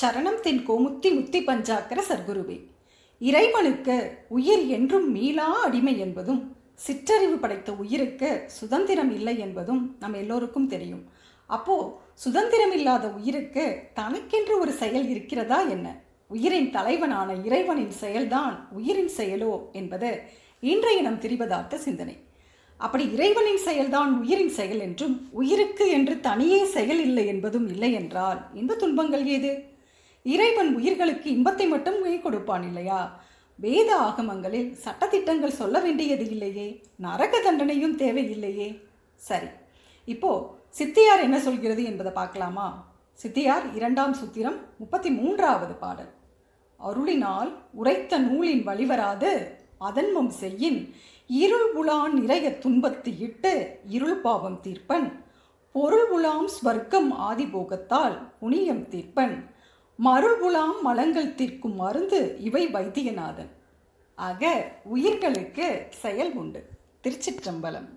சரணம் தென்கோ கோமுத்தி முத்தி பஞ்சாக்கர சர்க்குருவே இறைவனுக்கு உயிர் என்றும் மீளா அடிமை என்பதும் சிற்றறிவு படைத்த உயிருக்கு சுதந்திரம் இல்லை என்பதும் நம் எல்லோருக்கும் தெரியும். அப்போ சுதந்திரம் இல்லாத உயிருக்கு தனக்கென்று ஒரு செயல் இருக்கிறதா என்ன? உயிரின் தலைவனான இறைவனின் செயல்தான் உயிரின் செயலோ என்பது இன்றைய நம் திரிபதார்த்த சிந்தனை. அப்படி இறைவனின் செயல்தான் உயிரின் செயல் என்றும் உயிருக்கு என்று தனியே செயல் இல்லை என்பதும் இல்லை என்றால் இந்த துன்பங்கள் ஏது? இறைவன் உயிர்களுக்கு இன்பத்தை மட்டும் உயிர் கொடுப்பான் இல்லையா? வேத ஆகமங்களில் சட்டத்திட்டங்கள் சொல்ல வேண்டியது இல்லையே. நரக தண்டனையும் தேவையில்லையே. சரி இப்போ சித்தியார் என்ன சொல்கிறது என்பதை பார்க்கலாமா? சித்தியார் இரண்டாம் சூத்திரம் முப்பத்தி மூன்றாவது பாடல். அருளினால் உரைத்த நூலின் வழிவராது அதன்மம் செய்யின் இருள் உலான் நிறைய துன்பத்து இட்டு இருள் பாவம் தீர்ப்பன். பொருள் உலாம் ஸ்வர்க்கம் ஆதிபோகத்தால் புனியம் தீர்ப்பன். மருள்புலாம் மலங்கள் தீர்க்கும் மருந்து இவை வைத்தியநாதன். ஆக உயிர்களுக்கு செயல் உண்டு. திருச்சிற்றம்பலம்.